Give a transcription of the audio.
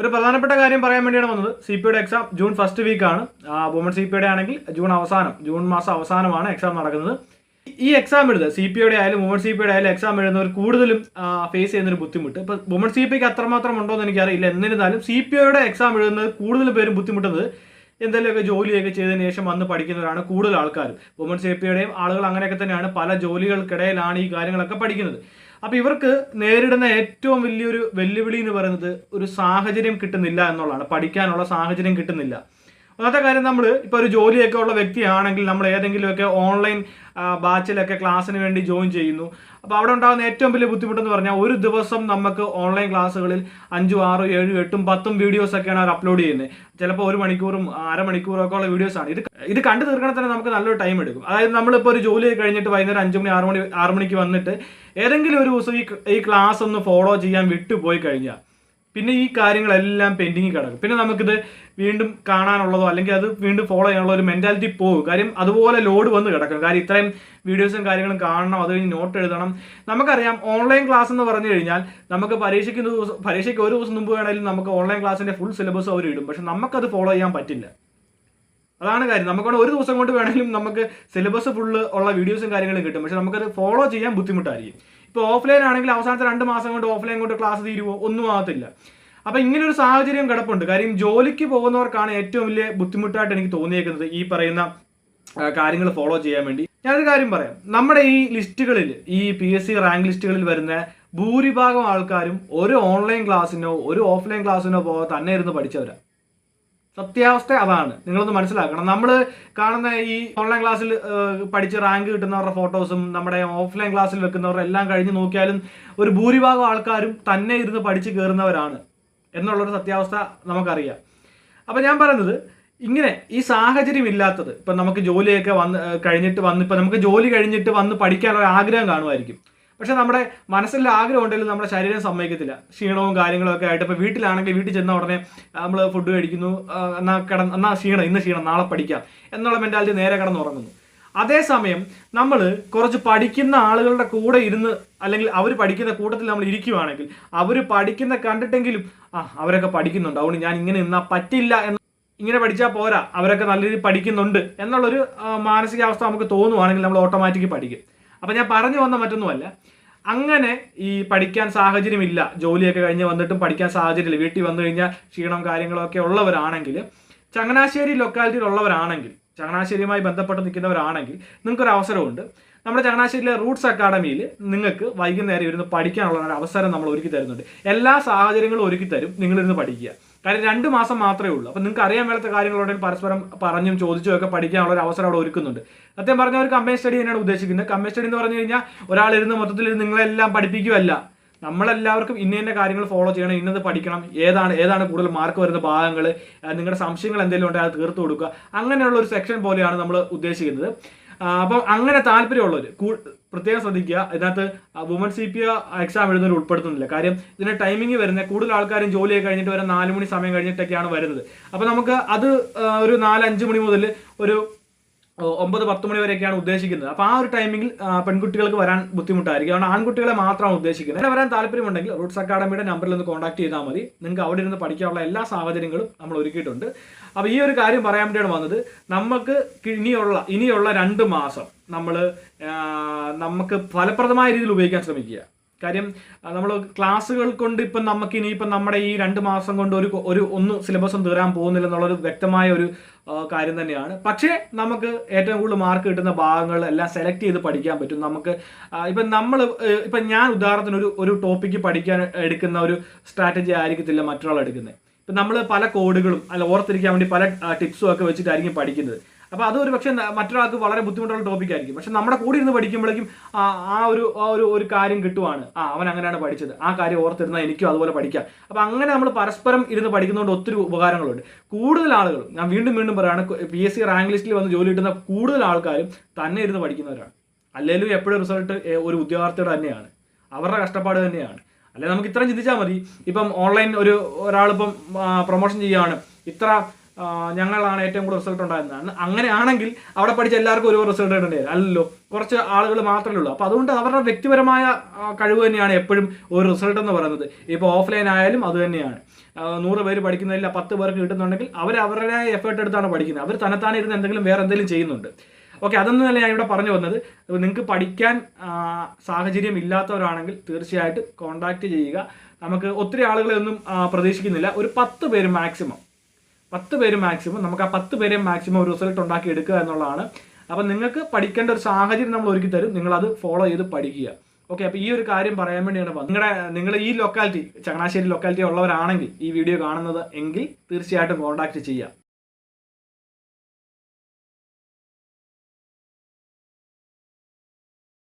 ഒരു പ്രധാനപ്പെട്ട കാര്യം പറയാൻ വേണ്ടിയാണ് വന്നത്. സി പിയുടെ എക്സാം ജൂൺ ഫസ്റ്റ് വീക്കാണ് വുമൺ സി പിയുടെ ആണെങ്കിൽ ജൂൺ അവസാനം ജൂൺ മാസം അവസാനമാണ് എക്സാം നടക്കുന്നത്. ഈ എക്സാം എഴുതുക സി പി യുടെ ആയാലും വുമൺ സി പിയുടെ ആയാലും എക്സാം എഴുതുന്നവർ കൂടുതലും ഫേസ് ചെയ്യുന്ന ഒരു ബുദ്ധിമുട്ട്. ഇപ്പോൾ വുമൺ സി പിക്ക് അത്രമാത്രം ഉണ്ടോ എന്ന് എനിക്കറിയില്ല. എന്നിരുന്നാലും സി പി യുടെ എക്സാം എഴുതുന്നത് കൂടുതൽ പേരും ബുദ്ധിമുട്ടുന്നത് എന്തെങ്കിലുമൊക്കെ ജോലിയൊക്കെ ചെയ്തതിന് ശേഷം വന്ന് പഠിക്കുന്നവരാണ് കൂടുതൽ ആൾക്കാർ വുമൻസ് എ പിയുടെയും ആളുകൾ അങ്ങനെയൊക്കെ തന്നെയാണ് പല ജോലികൾക്കിടയിലാണ് ഈ കാര്യങ്ങളൊക്കെ പഠിക്കുന്നത്. അപ്പോൾ ഇവർക്ക് നേരിടുന്ന ഏറ്റവും വലിയൊരു വെല്ലുവിളി എന്ന് പറയുന്നത് ഒരു സാഹചര്യം കിട്ടുന്നില്ല എന്നുള്ളതാണ്. പഠിക്കാനുള്ള സാഹചര്യം കിട്ടുന്നില്ല. ഒന്നാമത്തെ കാര്യം നമ്മൾ ഇപ്പോൾ ഒരു ജോലിയൊക്കെ ഉള്ള വ്യക്തിയാണെങ്കിൽ നമ്മൾ ഏതെങ്കിലുമൊക്കെ ഓൺലൈൻ ബാച്ചിലൊക്കെ ക്ലാസ്സിന് വേണ്ടി ജോയിൻ ചെയ്യുന്നു. അപ്പോൾ അവിടെ ഉണ്ടാകുന്ന ഏറ്റവും വലിയ ബുദ്ധിമുട്ടെന്ന് പറഞ്ഞാൽ ഒരു ദിവസം നമുക്ക് ഓൺലൈൻ ക്ലാസ്സുകളിൽ അഞ്ചും ആറും ഏഴും എട്ടും പത്തും വീഡിയോസൊക്കെയാണ് അവർ അപ്ലോഡ് ചെയ്യുന്നത്. ചിലപ്പോൾ ഒരു മണിക്കൂറും അരമണിക്കൂറും ഒക്കെ ഉള്ള വീഡിയോസാണ് ഇത് ഇത് കണ്ടു തീർക്കണ തന്നെ നമുക്ക് നല്ലൊരു ടൈം എടുക്കും. അതായത് നമ്മളിപ്പോൾ ഒരു ജോലി കഴിഞ്ഞിട്ട് വൈകുന്നേരം അഞ്ച് മണി ആറ് മണി ആറ് മണിക്ക് വന്നിട്ട് ഏതെങ്കിലും ഒരു ദിവസം ഈ ഈ ക്ലാസ് ഒന്ന് ഫോളോ ചെയ്യാൻ വിട്ടുപോയി കഴിഞ്ഞാൽ പിന്നെ ഈ കാര്യങ്ങളെല്ലാം പെൻഡിങ് കിടക്കും. പിന്നെ നമുക്കിത് വീണ്ടും കാണാനുള്ളതോ അല്ലെങ്കിൽ അത് വീണ്ടും ഫോളോ ചെയ്യാനുള്ള ഒരു മെന്റാലിറ്റി പോകും കാര്യം അതുപോലെ ലോഡ് വന്ന് കിടക്കും കാര്യം ഇത്രയും വീഡിയോസും കാര്യങ്ങളും കാണണം അത് കഴിഞ്ഞ് നോട്ട് എഴുതണം. നമുക്കറിയാം ഓൺലൈൻ ക്ലാസ് എന്ന് പറഞ്ഞു കഴിഞ്ഞാൽ നമുക്ക് പരീക്ഷയ്ക്ക് ദിവസം പരീക്ഷയ്ക്ക് ഒരു ദിവസം മുമ്പ് വേണമെങ്കിലും നമുക്ക് ഓൺലൈൻ ക്ലാസ്സിന്റെ ഫുൾ സിലബസ് അവർ ഇടും. പക്ഷെ നമുക്കത് ഫോളോ ചെയ്യാൻ പറ്റില്ല. അതാണ് കാര്യം. നമുക്കവിടെ ഒരു ദിവസം കൊണ്ട് വേണമെങ്കിലും നമുക്ക് സിലബസ് ഫുള്ള് ഉള്ള വീഡിയോസും കാര്യങ്ങളും കിട്ടും. പക്ഷെ നമുക്കത് ഫോളോ ചെയ്യാൻ ബുദ്ധിമുട്ടായിരിക്കും. ഇപ്പോൾ ഓഫ്ലൈൻ ആണെങ്കിൽ അവസാനത്തെ രണ്ട് മാസം കൊണ്ട് ഓഫ്ലൈൻ കൊണ്ട് ക്ലാസ് തീരുവോ? ഒന്നും ആകത്തില്ല. അപ്പം ഇങ്ങനെ ഒരു സാഹചര്യം കിടപ്പുണ്ട്. കാര്യം ജോലിക്ക് പോകുന്നവർക്കാണ് ഏറ്റവും വലിയ ബുദ്ധിമുട്ടായിട്ട് എനിക്ക് തോന്നിയേക്കുന്നത് ഈ പറയുന്ന കാര്യങ്ങൾ ഫോളോ ചെയ്യാൻ വേണ്ടി. ഞാനൊരു കാര്യം പറയാം. നമ്മുടെ ഈ ലിസ്റ്റുകളിൽ ഈ പി എസ് സി റാങ്ക് ലിസ്റ്റുകളിൽ വരുന്ന ഭൂരിഭാഗം ആൾക്കാരും ഒരു ഓൺലൈൻ ക്ലാസ്സിനോ ഒരു ഓഫ്ലൈൻ ക്ലാസ്സിനോ പോകാതെ തന്നെ ഇരുന്ന് പഠിച്ചവരാണ് സത്യാവസ്ഥ അതാണ്. നിങ്ങളൊന്ന് മനസ്സിലാക്കണം. നമ്മൾ കാണുന്ന ഈ ഓൺലൈൻ ക്ലാസ്സിൽ പഠിച്ച് റാങ്ക് കിട്ടുന്നവരുടെ ഫോട്ടോസും നമ്മുടെ ഓഫ്ലൈൻ ക്ലാസ്സിൽ വെക്കുന്നവരുടെ എല്ലാം കഴിഞ്ഞ് നോക്കിയാലും ഒരു ഭൂരിഭാഗം ആൾക്കാരും തന്നെ ഇരുന്ന് പഠിച്ച് കയറുന്നവരാണ് എന്നുള്ളൊരു സത്യാവസ്ഥ നമുക്കറിയാം. അപ്പം ഞാൻ പറയുന്നത് ഇങ്ങനെ ഈ സാഹചര്യം ഇല്ലാത്തത് ഇപ്പം നമുക്ക് ജോലിയൊക്കെ വന്ന് കഴിഞ്ഞിട്ട് വന്ന് ഇപ്പം നമുക്ക് ജോലി കഴിഞ്ഞിട്ട് വന്ന് പഠിക്കാനുള്ള ആഗ്രഹം കാണുമായിരിക്കും. പക്ഷെ നമ്മുടെ മനസ്സിൽ ആഗ്രഹം ഉണ്ടെങ്കിലും നമ്മുടെ ശരീരം സമ്മതിക്കത്തില്ല. ക്ഷീണവും കാര്യങ്ങളൊക്കെ ആയിട്ട് ഇപ്പോൾ വീട്ടിലാണെങ്കിൽ വീട്ടിൽ ചെന്ന ഉടനെ നമ്മൾ ഫുഡ് കഴിക്കുന്നു എന്നാൽ എന്നാ എന്നാൽ എന്നാ ക്ഷീണം ഇന്ന് ക്ഷീണം നാളെ പഠിക്കാം എന്നുള്ള മെന്റാലിറ്റി നേരെ കടന്നുറങ്ങുന്നു. അതേസമയം നമ്മൾ കുറച്ച് പഠിക്കുന്ന ആളുകളുടെ കൂടെ ഇരുന്ന് അല്ലെങ്കിൽ അവർ പഠിക്കുന്ന കൂട്ടത്തിൽ നമ്മൾ ഇരിക്കുവാണെങ്കിൽ അവർ പഠിക്കുന്ന കണ്ടിട്ടെങ്കിലും ആ അവരൊക്കെ പഠിക്കുന്നുണ്ട്. അതുകൊണ്ട് ഞാൻ ഇങ്ങനെ നിന്നാൽ പറ്റില്ല എന്ന് ഇങ്ങനെ പഠിച്ചാൽ പോരാ. അവരൊക്കെ നല്ല രീതിയിൽ പഠിക്കുന്നുണ്ട് എന്നുള്ളൊരു മാനസികാവസ്ഥ നമുക്ക് തോന്നുവാണെങ്കിൽ നമ്മൾ ഓട്ടോമാറ്റിക് പഠിക്കും. അപ്പം ഞാൻ പറഞ്ഞു വന്ന മറ്റൊന്നുമല്ല. അങ്ങനെ ഈ പഠിക്കാൻ സാഹചര്യമില്ല. ജോലിയൊക്കെ കഴിഞ്ഞ് വന്നിട്ടും പഠിക്കാൻ സാഹചര്യമില്ല. വീട്ടിൽ വന്നു കഴിഞ്ഞാൽ ക്ഷീണം കാര്യങ്ങളൊക്കെ ഉള്ളവരാണെങ്കിൽ ചങ്ങനാശ്ശേരി ലൊക്കാലിറ്റിയിലുള്ളവരാണെങ്കിൽ ചങ്ങനാശ്ശേരിയുമായി ബന്ധപ്പെട്ട് നിൽക്കുന്നവരാണെങ്കിൽ നിങ്ങൾക്കൊരു അവസരമുണ്ട്. നമ്മുടെ ചങ്ങനാശ്ശേരിയിലെ റൂട്ട്സ് അക്കാഡമിയിൽ നിങ്ങൾക്ക് വൈകുന്നേരം ഇരുന്ന് പഠിക്കാനുള്ള ഒരു അവസരം നമ്മൾ ഒരുക്കി തരുന്നുണ്ട്. എല്ലാ സാഹചര്യങ്ങളും ഒരുക്കി തരും. നിങ്ങളിരുന്ന് പഠിക്കുക. കാര്യം രണ്ട് മാസം മാത്രമേ ഉള്ളൂ. അപ്പം നിങ്ങൾക്ക് അറിയാൻ മേലാത്ത കാര്യങ്ങളുണ്ടെങ്കിൽ പരസ്പരം പറഞ്ഞും ചോദിച്ചും ഒക്കെ പഠിക്കാനുള്ള ഒരു അവസരം അവിടെ ഒരുക്കുന്നുണ്ട്. സത്യം പറഞ്ഞ ഒരു കമ്പനി സ്റ്റഡി തന്നെയാണ് ഉദ്ദേശിക്കുന്നത്. കമ്പനി സ്റ്റഡി എന്ന് പറഞ്ഞു കഴിഞ്ഞാൽ ഒരാൾ ഇരുന്ന് മൊത്തത്തിൽ നിങ്ങളെല്ലാം പഠിപ്പിക്കുകയല്ല. നമ്മളെല്ലാവർക്കും ഇന്ന ഇന്ന കാര്യങ്ങൾ ഫോളോ ചെയ്യണം ഇന്നത് പഠിക്കണം ഏതാണ് ഏതാണ് കൂടുതൽ മാർക്ക് വരുന്ന ഭാഗങ്ങൾ നിങ്ങളുടെ സംശയങ്ങൾ എന്തെങ്കിലും ഉണ്ടെങ്കിൽ അത് തീർത്ത് കൊടുക്കുക. അങ്ങനെയുള്ള ഒരു സെക്ഷൻ പോലെയാണ് നമ്മൾ ഉദ്ദേശിക്കുന്നത്. അപ്പം അങ്ങനെ താല്പര്യമുള്ളവർ പ്രത്യേകം ശ്രദ്ധിക്കുക. ഇതിനകത്ത് വുമൺ സി പി എക്സാം എഴുതുന്നവർ ഉൾപ്പെടുത്തുന്നില്ല. കാര്യം ഇതിന്റെ ടൈമിംഗ് വരുന്നത് കൂടുതൽ ആൾക്കാരും ജോലിയൊക്കെ കഴിഞ്ഞിട്ട് വരെ നാല് മണി സമയം കഴിഞ്ഞിട്ടൊക്കെയാണ് വരുന്നത്. അപ്പോൾ നമുക്ക് അത് ഒരു ഒരു നാലഞ്ച് മണി മുതൽ ഒരു ഒമ്പത് പത്ത് മണി വരെയൊക്കെയാണ് ഉദ്ദേശിക്കുന്നത്. അപ്പോൾ ആ ഒരു ടൈമിംഗിൽ പെൺകുട്ടികൾക്ക് വരാൻ ബുദ്ധിമുട്ടായിരിക്കും. അതുകൊണ്ട് ആൺകുട്ടികളെ മാത്രമാണ് ഉദ്ദേശിക്കുന്നത്. അങ്ങനെ വരാൻ താല്പര്യമുണ്ടെങ്കിൽ റൂട്ട്സ് അക്കാഡമിയുടെ നമ്പറിൽ ഒന്ന് കോൺടാക്ട് ചെയ്താൽ മതി. നിങ്ങൾക്ക് അവിടെ ഇരുന്ന് പഠിക്കാനുള്ള എല്ലാ സാഹചര്യങ്ങളും നമ്മൾ ഒരുക്കിയിട്ടുണ്ട്. അപ്പോൾ ഈ ഒരു കാര്യം പറയാൻ വേണ്ടിയാണ് വന്നത്. നമുക്ക് ഇനിയുള്ള ഇനിയുള്ള രണ്ട് മാസം നമ്മൾ നമുക്ക് ഫലപ്രദമായ രീതിയിൽ ഉപയോഗിക്കാൻ ശ്രമിക്കുക. കാര്യം നമ്മൾ ക്ലാസ്സുകൾ കൊണ്ട് ഇപ്പം നമുക്ക് ഇനിയിപ്പം നമ്മുടെ ഈ രണ്ട് മാസം കൊണ്ട് ഒരു ഒരു ഒന്ന് സിലബസും തീരാൻ പോകുന്നില്ല എന്നുള്ളൊരു വ്യക്തമായ ഒരു കാര്യം തന്നെയാണ്. പക്ഷേ നമുക്ക് ഏറ്റവും കൂടുതൽ മാർക്ക് കിട്ടുന്ന ഭാഗങ്ങൾ എല്ലാം സെലക്ട് ചെയ്ത് പഠിക്കാൻ പറ്റും. നമുക്ക് ഇപ്പം നമ്മൾ ഇപ്പം ഞാൻ ഉദാഹരണത്തിന് ഒരു ഒരു ടോപ്പിക്ക് പഠിക്കാൻ എടുക്കുന്ന ഒരു സ്ട്രാറ്റജി ആയിരിക്കത്തില്ല മറ്റൊരാൾ എടുക്കുന്നത്. ഇപ്പം നമ്മൾ പല കോഡുകളും അല്ല ഓർത്തിരിക്കാൻ വേണ്ടി പല ടിപ്സും ഒക്കെ വെച്ചിട്ടായിരിക്കും പഠിക്കുന്നത്. അപ്പോൾ അത് ഒരു പക്ഷേ മറ്റൊരാൾക്ക് വളരെ ബുദ്ധിമുട്ടുള്ള ടോപ്പിക് ആയിരിക്കും. പക്ഷെ നമ്മുടെ കൂടി ഇരുന്ന് പഠിക്കുമ്പോഴേക്കും ആ ഒരു ആ ഒരു ഒരു കാര്യം കിട്ടുവാണ്. ആ അവൻ അങ്ങനെയാണ് പഠിച്ചത്. ആ കാര്യം ഓർത്തിരുന്നാൽ എനിക്കും അതുപോലെ പഠിക്കാം. അപ്പോൾ അങ്ങനെ നമ്മൾ പരസ്പരം ഇരുന്ന് പഠിക്കുന്നതുകൊണ്ട് ഒത്തിരി ഉപകാരങ്ങളുണ്ട്. കൂടുതൽ ആളുകൾ ഞാൻ വീണ്ടും വീണ്ടും പറയുകയാണ് പി എസ് സി റാങ്ക് ലിസ്റ്റിൽ വന്ന് ജോലി കിട്ടുന്ന കൂടുതൽ ആൾക്കാരും തന്നെ ഇരുന്ന് പഠിക്കുന്നവരാണ്. അല്ലെങ്കിലും എപ്പോഴും റിസൾട്ട് ഒരു ഉദ്യോഗാർത്ഥിയുടെ തന്നെയാണ്. അവരുടെ കഷ്ടപ്പാട് തന്നെയാണ്. അല്ലെ നമുക്ക് ഇത്രയും ചിന്തിച്ചാൽ മതി. ഇപ്പം ഓൺലൈൻ ഒരു ഒരാളിപ്പം പ്രൊമോഷൻ ചെയ്യുകയാണ്. ഇത്ര ഞങ്ങളാണ് ഏറ്റവും കൂടുതൽ റിസൾട്ട് ഉണ്ടായിരുന്നത്. അങ്ങനെയാണെങ്കിൽ അവിടെ പഠിച്ച എല്ലാവർക്കും ഒരു റിസൾട്ട് കിട്ടേണ്ടി അല്ലല്ലോ കുറച്ച് ആളുകൾ മാത്രമേ ഉള്ളൂ. അപ്പോൾ അതുകൊണ്ട് അവരുടെ വ്യക്തിപരമായ കഴിവ് തന്നെയാണ് എപ്പോഴും ഒരു റിസൾട്ട് എന്ന് പറയുന്നത്. ഇപ്പോൾ ഓഫ്ലൈൻ ആയാലും അത് തന്നെയാണ്. നൂറ് പേര് പഠിക്കുന്നതിൽ പത്ത് പേർക്ക് കിട്ടുന്നുണ്ടെങ്കിൽ അവർ അവരുടെ എഫേർട്ട് എടുത്താണ് പഠിക്കുന്നത്. അവർ തന്നെത്താനെ ഇരുന്ന് എന്തെങ്കിലും വേറെ എന്തെങ്കിലും ചെയ്യുന്നുണ്ട്. ഓക്കെ അതൊന്നല്ല ഞാൻ ഇവിടെ പറഞ്ഞു വന്നത്. നിങ്ങൾക്ക് പഠിക്കാൻ സാഹചര്യം ഇല്ലാത്തവരാണെങ്കിൽ തീർച്ചയായിട്ടും കോൺടാക്റ്റ് ചെയ്യുക. നമുക്ക് ഒത്തിരി ആളുകളെ ഒന്നും പ്രതീക്ഷിക്കുന്നില്ല. ഒരു പത്ത് പേര് മാക്സിമം പത്ത് പേര് മാക്സിമം നമുക്ക് ആ പത്ത് പേരെ മാക്സിമം ഒരു റിസൾട്ട് ഉണ്ടാക്കി എടുക്കുക എന്നുള്ളതാണ്. അപ്പം നിങ്ങൾക്ക് പഠിക്കേണ്ട ഒരു സാഹചര്യം നമ്മൾ ഒരുക്കി തരും. നിങ്ങൾ അത് ഫോളോ ചെയ്ത് പഠിക്കുക. ഓക്കെ അപ്പോൾ ഈ ഒരു കാര്യം പറയാൻ വേണ്ടിയാണ്. നിങ്ങളുടെ നിങ്ങൾ ഈ ലൊക്കാലിറ്റി ചങ്ങനാശ്ശേരി ലൊക്കാലിറ്റി ഉള്ളവരാണെങ്കിൽ ഈ വീഡിയോ കാണുന്നത് എങ്കിൽ തീർച്ചയായിട്ടും കോൺടാക്ട് ചെയ്യുക.